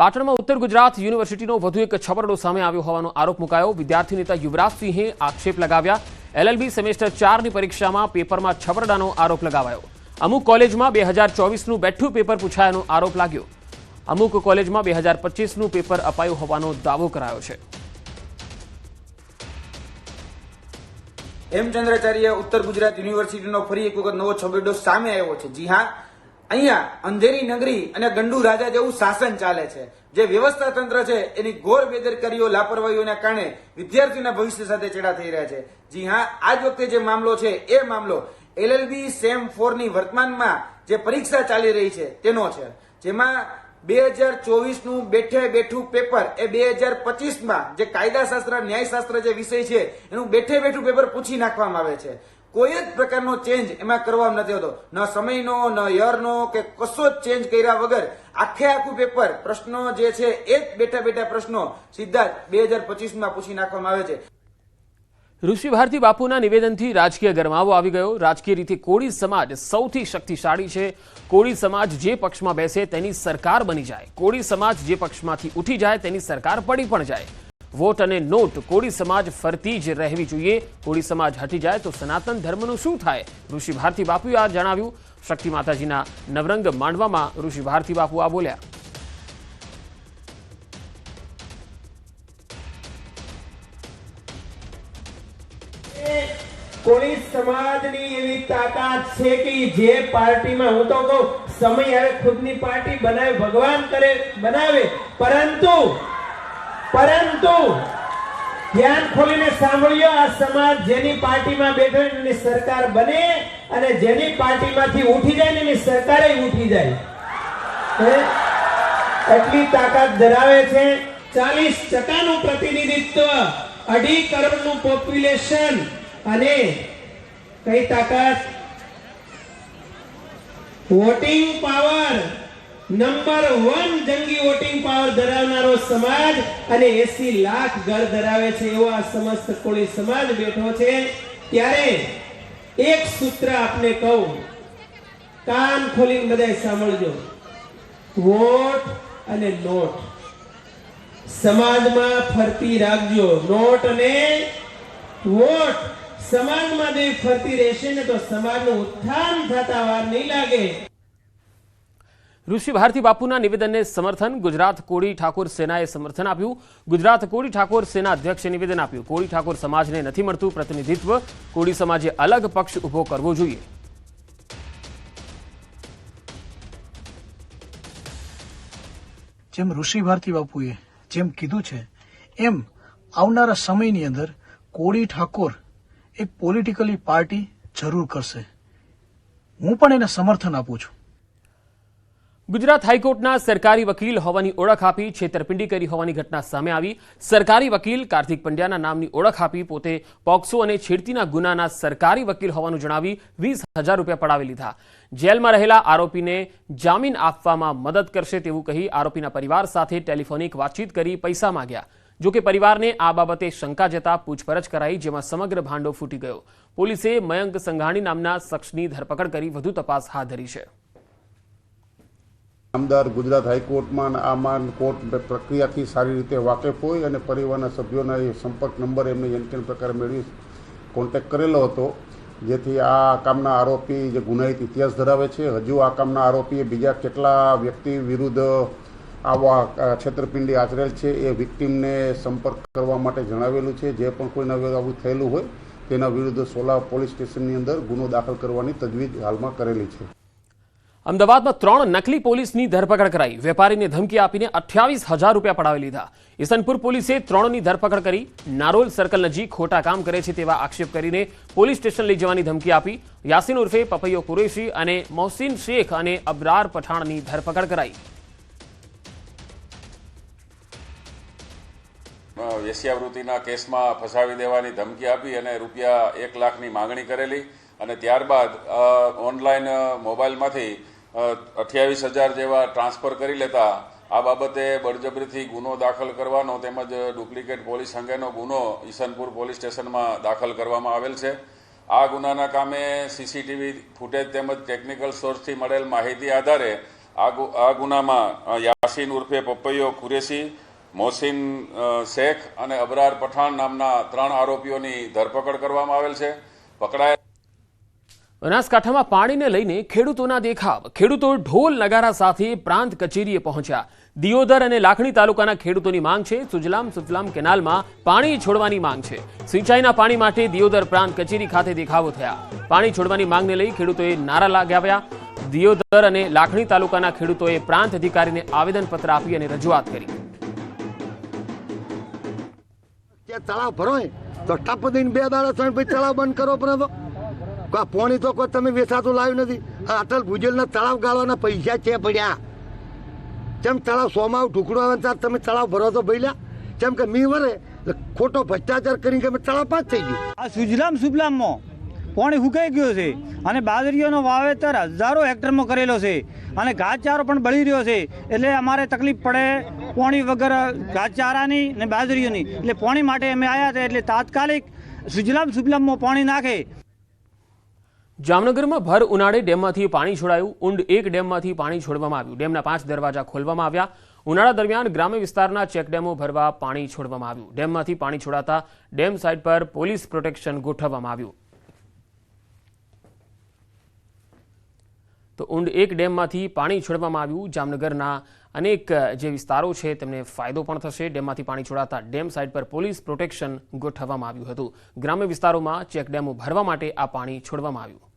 પાટણમાં ઉત્તર ગુજરાત યુનિવર્સિટીનો વધુ એક છબરડો સામે આવ્યો હોવાનો આરોપ મુકાયો. વિદ્યાર્થી નેતા યુવરાજસિંહે આક્ષેપ લગાવ્યા. એલએલબી સેમેસ્ટર ચારની પરીક્ષામાં પેપરમાં છબરડાનો આરોપ લગાવાયો. અમુક કોલેજમાં બે હજાર ચોવીસનું બેઠું પેપર પૂછાયાનો આરોપ લાગ્યો. અમુક કોલેજમાં બે હજાર પચીસનું પેપર અપાયું હોવાનો દાવો કરાયો છે. હેમચંદ્રાચાર્ય ઉત્તર ગુજરાત યુનિવર્સિટીનો ફરી એક વખત નવો છબરડો સામે આવ્યો છે. જી હા અહીંયા અંધેરી નગરી અને ગંડુ રાજા જેવું શાસન ચાલે છે. જે વ્યવસ્થા તંત્ર છે, એની ઘોર બેદરકારીઓ, લાપરવાહીઓના કારણે વિદ્યાર્થીઓના ભવિષ્ય સાથે ચેડા થઈ રહ્યા છે. જી હા આ જ વખતે જે મામલો છે, એ મામલો એલએલબી સેમ ફોરની વર્તમાનમાં જે પરીક્ષા ચાલી રહી છે, તેનો છે. જેમાં બે હજાર ચોવીસનું બેઠે બેઠું પેપર, એ બે હજાર પચીસમાં જે કાયદાશાસ્ત્ર, ન્યાયશાસ્ત્ર જે વિષય છે, એનું બેઠે બેઠું પેપર પૂછી નાખવામાં આવે છે. કોઈ જ પ્રકારનો ચેન્જ એમાં કરવામાં નથી હોતો ન સમયનો, ન યરનો કે કશો જ ચેન્જ કર્યા વગર આખે આખું પેપર પ્રશ્નો જે છે એ જ બેઠા બેઠા પ્રશ્નો સીધા જ બે હજાર પચીસમાં પૂછી નાખવામાં આવે છે. ઋષિ ભારતી બાપુના નિવેદનથી રાજકીય ગરમાવો આવી ગયો. રાજકીય રીતે કોળી સમાજ સૌથી શક્તિશાળી છે. કોળી સમાજ જે પક્ષમાં બેસે તેની સરકાર બની જાય. કોળી સમાજ જે પક્ષમાંથી ઉઠી જાય તેની સરકાર પડી પણ જાય. વોટ અને નોટ. કોળી સમાજ ફરતી જ રહેવી જોઈએ. કોળી સમાજ હટી જાય તો સનાતન ધર્મનું શું થાય? ઋષિ ભારતી બાપુએ આ જણાવ્યું. શક્તિ માતાજીના નવરંગ માંડવામાં ઋષિ ભારતી બાપુ આ બોલ્યા. કોળી સમાજની એવી તાકાત છે કે જે પાર્ટીમાં હું તો કહું, સમય હવે ખુદની પાર્ટી બનાવે, ભગવાન કરે, બનાવે. પરંતુ પરંતુ ધ્યાન ખોલીને સાંભળ્યો આ સમાજ જેની પાર્ટીમાં બેઠો એની સરકાર બને અને જેની પાર્ટીમાંથી ઉઠી જાય એની સરકારે ઉઠી જાય. એટલી તાકાત ધરાવે છે ચાલીસ ટકાનું પ્રતિનિધિત્વ, અઢી કરોડનું પોપ્યુલેશન અને કઈ તાકાત? Voting power. નંબર વન જંગી વોટિંગ પાવર ધરાવનારો સમાજ અને એસી લાખ ઘર ધરાવે છે એવો આ સમસ્ત કોળી સમાજ બેઠો છે. ત્યારે એક સૂત્ર આપને કહું. કાન ખોલીને બધાય સાંભળજો. વોટ અને નોટ. સમાજમાં ફરતી રાખજો. નોટ અને વોટ. સમાજમાં જે ફરતી રહેશે ને તો સમાજનું ઉત્થાન થતા વાર નહીં લાગે. ઋષિ ભારતી બાપુના નિવેદનને સમર્થન ગુજરાત કોળી ઠાકોર સેનાએ સમર્થન આપ્યું. ગુજરાત કોળી ઠાકોર સેના અધ્યક્ષે નિવેદન આપ્યું. કોળી ઠાકોર સમાજને નથી મળતું પ્રતિનિધિત્વ. કોળી સમાજે અલગ પક્ષ ઊભો કરવો જોઈએ. જેમ ઋષિ ભારતી બાપુએ જેમ કીધું છે, એમ આવનારા સમયની અંદર કોળી ઠાકોર એક પોલિટિકલી પાર્ટી જરૂર કરશે. હું પણ એને સમર્થન આપું છું. ગુજરાત હાઈકોર્ટના સરકારી વકીલ હોવાની ઓળખ આપી છેતરપિંડી કરી હોવાની ઘટના સામે આવી. સરકારી વકીલ કાર્તિક પંડ્યાના નામની ઓળખ આપી પોતે પોક્સો અને છેડતીના ગુનાના સરકારી વકીલ હોવાનું જણાવી વીસ હજાર રૂપિયા પડાવી લીધા. જેલમાં રહેલા આરોપીને જામીન આપવામાં મદદ કરશે તેવું કહી આરોપીના પરિવાર સાથે ટેલિફોનિક વાતચીત કરી પૈસા માંગ્યા. જોકે પરિવારને આ બાબતે શંકા જતા પૂછપરછ કરાઈ જેમાં સમગ્ર ભાંડો ફૂટી ગયો. પોલીસે મયંક સંઘાણી નામના શખ્સની ધરપકડ કરી વધુ તપાસ હાથ ધરી છે. નામદાર ગુજરાત હાઈકોર્ટમાં આમાં કોર્ટ પ્રક્રિયાથી સારી રીતે વાકેફ હોય અને પરિવારના સભ્યોના એ સંપર્ક નંબર એમને જેમ પ્રકારે મેળવી કોન્ટેક કરેલો હતો. જેથી આ કામના આરોપી જે ગુનાહિત ઇતિહાસ ધરાવે છે, હજુ આ કામના આરોપીએ બીજા કેટલા વ્યક્તિ વિરુદ્ધ આવા છેતરપિંડી આચરેલ છે એ વિક્ટીમને સંપર્ક કરવા માટે જણાવેલું છે. જે પણ કોઈના નવે આવું થયેલું હોય તેના વિરુદ્ધ સોલા પોલીસ સ્ટેશનની અંદર ગુનો દાખલ કરવાની તજવીજ હાલમાં કરેલી છે. અમદાવાદમાં ત્રણ નકલી પોલીસની ધરપકડ કરાઈ. વેપારીને ધમકી આપીને અઠ્યાવીસ હજાર રૂપિયા પડાવી લીધા. ઈસનપુર પોલીસે ત્રણની ધરપકડ કરી નારોલ સર્કલ નજીક ખોટા કામ કરે છે તેવા આક્ષેપ કરીને પોલીસ સ્ટેશન લઈ જવાની ધમકી આપી. યાસીન ઉર્ફે પપૈયો કુરેશી અને મોહસિન શેખ અને અબરાર પઠાણની ધરપકડ કરાઈ. વેશ્યાવૃત્તિના કેસમાં ફસાવી દેવાની ધમકી આપી અને રૂપિયા એક લાખની માંગણી કરેલી અને ત્યારબાદ ઓનલાઈન મોબાઈલમાંથી અઠ્યાવીસ હજાર જેવા ટ્રાન્સફર કરી લેતા, આ બાબતે બળજબરીથી ગુનો દાખલ કરવાનો તેમજ ડુપ્લિકેટ પોલીસ અંગેનો ગુનો ઈસનપુર પોલીસ સ્ટેશનમાં દાખલ કરવામાં આવેલ છે. આ ગુનાના કામે સીસીટીવી ફૂટેજ તેમજ ટેકનિકલ સોર્સથી મળેલ માહિતી આધારે આ ગુનામાં યાસીન ઉર્ફે પપૈયો કુરેશી, મોહસિન શેખ અને અબરાર પઠાણ નામના ત્રણ આરોપીઓની ધરપકડ કરવામાં આવેલ છે. પકડાયેલ બનાસકાંઠામાં પાણીને લઈને ખેડૂતોના દેખાવ. ખેડૂતો ઢોલ નગારા સાથે પ્રાંત કચેરીએ પહોંચ્યા. દિયોદર અને લાખણી તાલુકાના ખેડૂતોની માંગ છે. સુજલામ સુફલામ કેનાલમાં પાણી છોડવાની માંગ છે. સિંચાઈના પાણી માટે દિયોદર પ્રાંત કચેરી ખાતે દેખાવો થયા. પાણી છોડવાની માંગને લઈ ખેડૂતોએ નારા લગાવ્યા દિયોદર અને લાખણી તાલુકાના ખેડૂતોએ પ્રાંત અધિકારીને આવેદનપત્ર આપી અને રજૂઆત કરી. તળાવ ભરો તો ટપ દઈને બે દાડા ત્રણ પછી તળાવ બંધ કરો પણ તો પોણી તો કોઈ તમે વેચાતું લાવ્યું નથી. આ અટલ ભુજલના તળાવ ગાળવાના પૈસા છે પડ્યા. જેમ તળાવ સોમાં ઢુકડો આવે ત્યારે તમે તળાવ ભરો તો ભૈલા જેમ કે મી વરે ખોટો ભ્રષ્ટાચાર કરીને કે તળાવ પાંચ થઈ ગયું. આ સુજલામ સુજલામમાં પાણી ફૂંકાઈ ગયો છે અને બાજરીઓનો વાવેતર હજારો હેક્ટરમાં કરેલો છે અને ઘાસચારો પણ બળી રહ્યો છે. એટલે અમારે તકલીફ પડે પાણી વગર ઘાસચારાની ને બાજરીઓની. એટલે પાણી માટે અમે આવ્યા હતા એટલે તાત્કાલિક સુજલામ સુજલામમાં પાણી નાખે. જામનગરમાં ભર ઉનાળે ડેમમાંથી પાણી છોડાયું. ઊંડ એક ડેમમાંથી પાણી છોડવામાં આવ્યું. ડેમના પાંચ દરવાજા ખોલવામાં આવ્યા. ઉનાળા દરમિયાન ગ્રામ્ય વિસ્તારના ચેકડેમો ભરવા પાણી છોડવામાં આવ્યું. ડેમમાંથી પાણી છોડાતા ડેમ સાઇટ પર પોલીસ પ્રોટેક્શન ગોઠવવામાં આવ્યું. તો ઊંડ એક ડેમમાંથી પાણી છોડવામાં આવ્યું. જામનગરના અનેક જે વિસ્તારો છે, તેમને ફાયદો પણ થશે. ડેમમાંથી પાણી છોડાતા ડેમ સાઇટ પર પોલીસ પ્રોટેક્શન ગોઠવવામાં આવ્યું હતું. ગ્રામ્ય વિસ્તારોમાં ચેકડેમો ભરવા માટે આ પાણી છોડવામાં આવ્યું.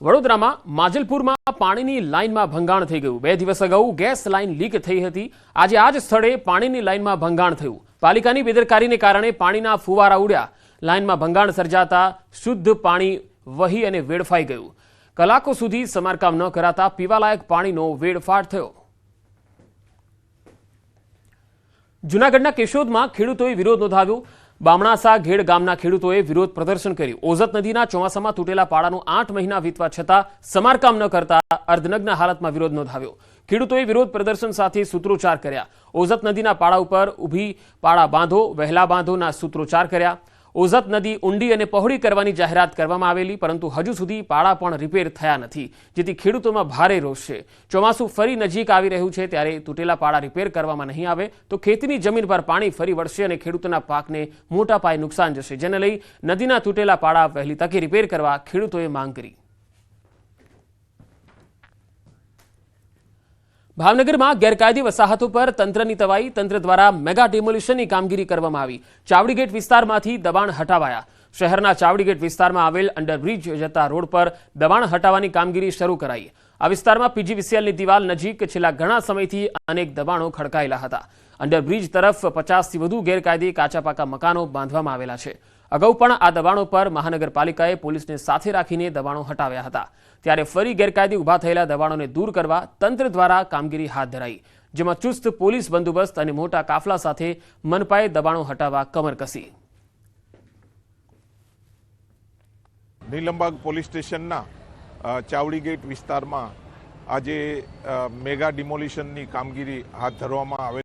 વડોદરામાં માજલપુરમાં પાણીની લાઇનમાં ભંગાણ થઈ ગયું. બે દિવસ અગાઉ ગેસ લાઇન લીક થઈ હતી. આજે આ જ સ્થળે પાણીની લાઇનમાં ભંગાણ થયું. પાલિકાની બેદરકારીને કારણે પાણીના ફુવારા ઉડ્યા. લાઇનમાં ભંગાણ સર્જાતા શુદ્ધ પાણી વહી અને વેડફાઈ ગયું. કલાકો સુધી સમારકામ ન કરાતા પીવાલાયક પાણીનો વેડફાટ થયો. જૂનાગઢના કેશોદમાં ખેડૂતોએ વિરોધ નોંધાવ્યો. બામણાસા ઘેડ ગામના ખેડૂતોએ વિરોધ પ્રદર્શન કર્યું. ઓઝત નદીના ચોમાસામાં તૂટેલા પાડાનું આઠ મહિના વીતવા છતાં સમારકામ ન કરતા અર્ધનગ્ન હાલતમાં વિરોધ નોંધાવ્યો. ખેડૂતોએ વિરોધ પ્રદર્શન સાથે સૂત્રોચ્ચાર કર્યા. ઓઝત નદીના પાડા ઉપર ઊભી પાડા બાંધો, વહેલા બાંધોના સૂત્રોચ્ચાર કર્યા. ઓઝત નદી ઊંડી અને પહોળી કરવાની જાહેરાત કરવામાં આવેલી, પરંતુ હજુ સુધી પાળા પણ રિપેર થયા નથી, જેથી ખેડૂતોમાં ભારે રોષ છે. ચોમાસું ફરી નજીક આવી રહ્યું છે, ત્યારે તૂટેલા પાળા રિપેર કરવામાં નહીં આવે, તો ખેતીની જમીન પર પાણી ફરી વળશે અને ખેડૂતોના પાકને મોટા પાયે નુકસાન જશે, જેને લઈ નદીના તૂટેલા પાળા વહેલી તકે રિપેર કરવા ખેડૂતોએ માંગ કરી. ભાવનગરમાં ગેરકાયદે વસાહતો પર તંત્રની તવાઈ, તંત્ર દ્વારા મેગા ડિમોલિશનની કામગીરી કરવામાં આવી. ચાવડીગેટ વિસ્તારમાંથી દબાણ હટાવાયા. શહેરના ચાવડીગેટ વિસ્તારમાં આવેલ અંડરબ્રિજ જતા રોડ પર દબાણ હટાવવાની કામગીરી શરૂ કરાઈ. આ વિસ્તારમાં પીજીવીસીએલની દિવાલ નજીક છેલ્લા ઘણા સમયથી અનેક દબાણો ખડકાયેલા હતા. અંડરબ્રિજ તરફ પચાસથી વધુ ગેરકાયદે કાચા પાકા મકાનો બાંધવામાં આવેલા છે. અગાઉ પણ આ દબાણો પર મહાનગરપાલિકાએ પોલીસને સાથે રાખીને દબાણો હટાવ્યા હતા. ત્યારે ફરી ગેરકાયદે ઊભા થયેલા દબાણોને દૂર કરવા તંત્ર દ્વારા કામગીરી હાથ ધરાઈ, જેમાં ચુસ્ત પોલીસ બંદોબસ્ત અને મોટા કાફલા સાથે મનપાએ દબાણો હટાવવા કમર કસી. નીલમબાગ પોલીસ સ્ટેશનના ચાવડી ગેટ વિસ્તારમાં આજે મેગા ડિમોલિશનની કામગીરી હાથ ધરવામાં આવે